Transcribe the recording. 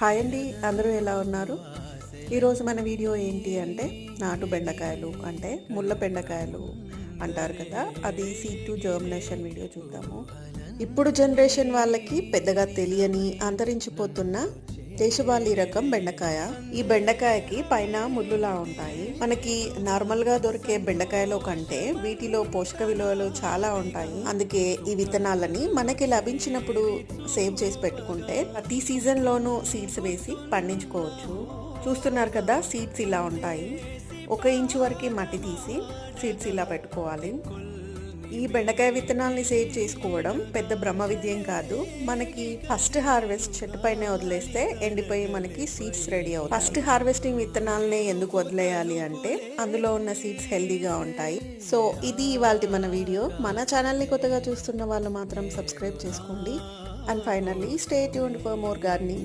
Hi అండి అందరూ ఎలా ఉన్నారు? ఈరోజు మన వీడియో ఏంటి అంటే నాటు బెండకాయలు అంటే ముళ్ళ బెండకాయలు అంటారు కదా అది సీ టు జర్మినేషన్ వీడియో చూద్దాము. ఇప్పుడు జనరేషన్ వాళ్ళకి పెద్దగా తెలియని అంతరించిపోతున్న దేశవాళీ రకం బెండకాయ. ఈ బెండకాయకి పైన ముళ్ళులా ఉంటాయి. మనకి నార్మల్గా దొరికే బెండకాయలో కంటే వీటిలో పోషక విలువలు చాలా ఉంటాయి. అందుకే ఈ విత్తనాలని మనకి లభించినప్పుడు సేవ్ చేసి పెట్టుకుంటే ప్రతి సీజన్ లోనూ సీడ్స్ వేసి పండించుకోవచ్చు. చూస్తున్నారు కదా సీడ్స్ ఇలా ఉంటాయి. ఒక ఇంచు వరకు మట్టి తీసి సీడ్స్ ఇలా పెట్టుకోవాలి. ఈ బెండకాయ విత్తనాల్ని సేవ్ చేసుకోవడం పెద్ద బ్రహ్మ విద్యం కాదు. మనకి ఫస్ట్ హార్వెస్ట్ చెట్టు పైన వదిలేస్తే ఎండిపోయి మనకి సీడ్స్ రెడీ అవుతాయి. ఫస్ట్ హార్వెస్టింగ్ విత్తనాలనే ఎందుకు వదిలేయాలి అంటే అందులో ఉన్న సీడ్స్ హెల్దీగా ఉంటాయి. సో ఇది ఇవాళ మన వీడియో. మన ఛానల్ని కొత్తగా చూస్తున్న వాళ్ళు మాత్రం సబ్స్క్రైబ్ చేసుకోండి. And finally stay tune for more gardening